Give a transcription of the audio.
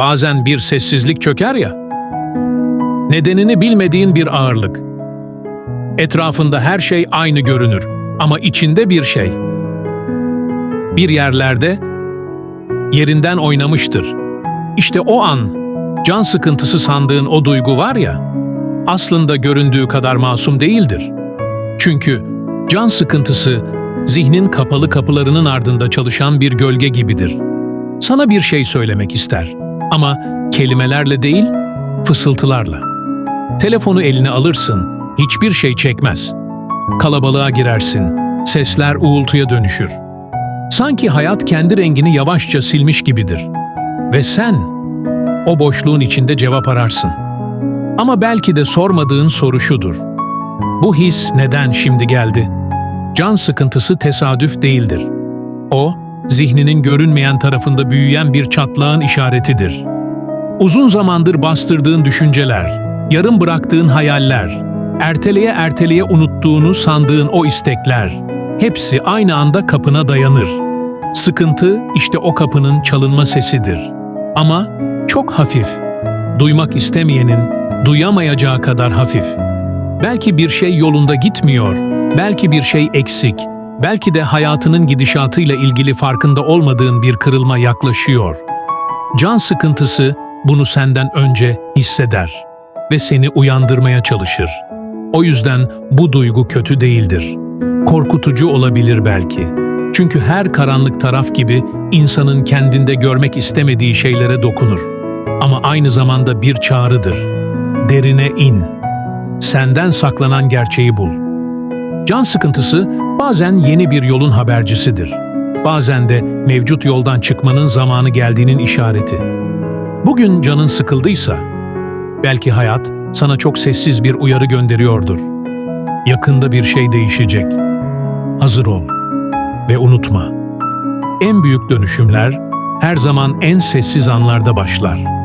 Bazen bir sessizlik çöker ya. Nedenini bilmediğin bir ağırlık. Etrafında her şey aynı görünür ama içinde bir şey. Bir yerlerde yerinden oynamıştır. İşte o an can sıkıntısı sandığın o duygu var ya, aslında göründüğü kadar masum değildir. Çünkü can sıkıntısı zihnin kapalı kapılarının ardında çalışan bir gölge gibidir. Sana bir şey söylemek ister ama kelimelerle değil, fısıltılarla. Telefonu eline alırsın, hiçbir şey çekmez. Kalabalığa girersin, sesler uğultuya dönüşür. Sanki hayat kendi rengini yavaşça silmiş gibidir. Ve sen o boşluğun içinde cevap ararsın. Ama belki de sormadığın soru şudur. Bu his neden şimdi geldi? Can sıkıntısı tesadüf değildir. O, zihninin görünmeyen tarafında büyüyen bir çatlağın işaretidir. Uzun zamandır bastırdığın düşünceler, yarım bıraktığın hayaller, erteleye erteleye unuttuğunu sandığın o istekler, hepsi aynı anda kapına dayanır. Sıkıntı işte o kapının çalınma sesidir. Ama çok hafif. Duymak istemeyenin duyamayacağı kadar hafif. Belki bir şey yolunda gitmiyor, belki bir şey eksik, belki de hayatının gidişatıyla ilgili farkında olmadığın bir kırılma yaklaşıyor. Can sıkıntısı bunu senden önce hisseder ve seni uyandırmaya çalışır. O yüzden bu duygu kötü değildir. Korkutucu olabilir belki. Çünkü her karanlık taraf gibi insanın kendinde görmek istemediği şeylere dokunur. Ama aynı zamanda bir çağrıdır. Derine in. Senden saklanan gerçeği bul. Can sıkıntısı bazen yeni bir yolun habercisidir. Bazen de mevcut yoldan çıkmanın zamanı geldiğinin işareti. Bugün canın sıkıldıysa, belki hayat sana çok sessiz bir uyarı gönderiyordur. Yakında bir şey değişecek. Hazır ol ve unutma. En büyük dönüşümler her zaman en sessiz anlarda başlar.